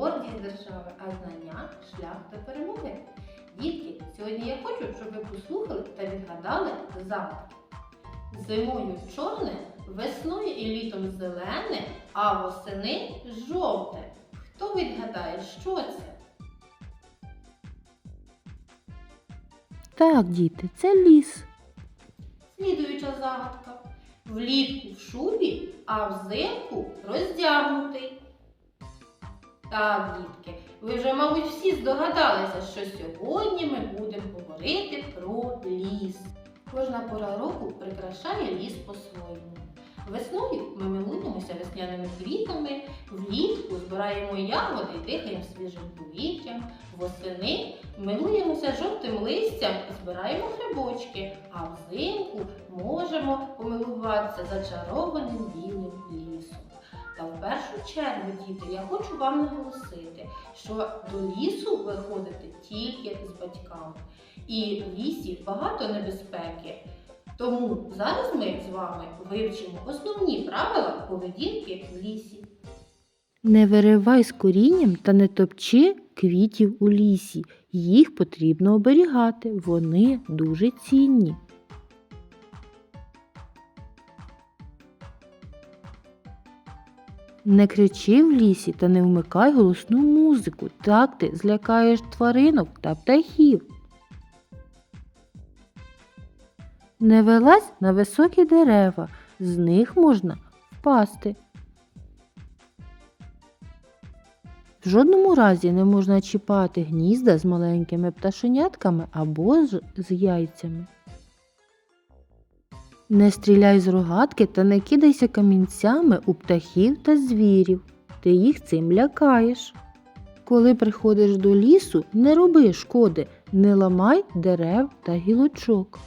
гордість держави, а знання шлях до перемоги. Дітки, сьогодні я хочу, щоб ви послухали та відгадали загадки. Зимою чорне, весною і літом зелене, а восени жовте. Хто відгадає, що це? Так, діти, це ліс. Слідуюча загадка. Влітку в шубі, а взимку роздягнутий. Так, дітки, ви вже, мабуть, всі здогадалися, що сьогодні ми будемо говорити про ліс. Кожна пора року прикрашає ліс по-своєму. Весною ми милуємося весняними квітами, влітку збираємо ягоди і дихаємо свіжим повітрям, восени милуємося жовтим листям збираємо грибочки, а взимку можемо помилуватися зачарованим білим лісом. Та в першу чергу, діти, я хочу вам наголосити, що до лісу ви ходите тільки з батьками. І в лісі багато небезпеки. Тому зараз ми з вами вивчимо основні правила поведінки в лісі. Не виривай з корінням та не топчи квітів у лісі. Їх потрібно оберігати, вони дуже цінні. Не кричи в лісі та не вмикай голосну музику. Так ти злякаєш тваринок та птахів. Не вилазь на високі дерева, з них можна впасти. В жодному разі не можна чіпати гнізда з маленькими пташенятками або з, яйцями. Не стріляй з рогатки та не кидайся камінцями у птахів та звірів. Ти їх цим лякаєш. Коли приходиш до лісу, не роби шкоди, не ламай дерев та гілочок.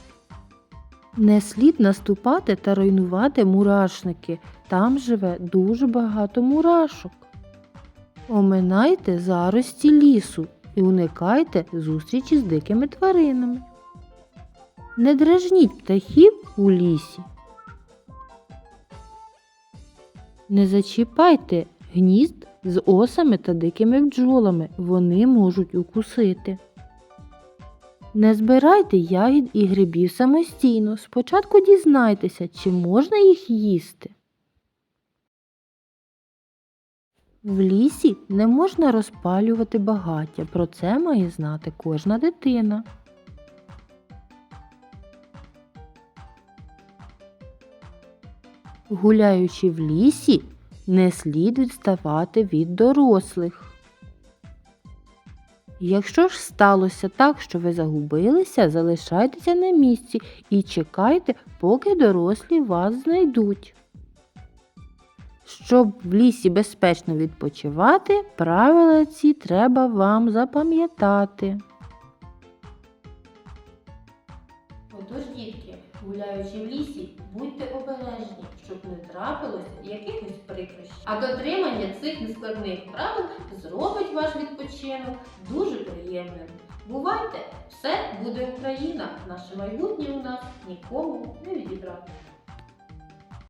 Не слід наступати та руйнувати мурашники. Там живе дуже багато мурашок. Оминайте зарості лісу і уникайте зустрічі з дикими тваринами. Не дражніть птахів у лісі. Не зачіпайте гнізд з осами та дикими бджолами, вони можуть укусити. Не збирайте ягід і грибів самостійно. Спочатку дізнайтеся, чи можна їх їсти. В лісі не можна розпалювати багаття. Про це має знати кожна дитина. Гуляючи в лісі, не слід відставати від дорослих. Якщо ж сталося так, що ви загубилися, залишайтеся на місці і чекайте, поки дорослі вас знайдуть. Щоб в лісі безпечно відпочивати, правила ці треба вам запам'ятати. Отож, дітки, гуляючи в лісі, будьте обережні, щоб не трапилось якихось прикрощів. А дотримання цих нескладних правил зробить ваш відпочинок дуже приємним. Бувайте, все буде Україна! Наше майбутнє у нас нікому не відібрати.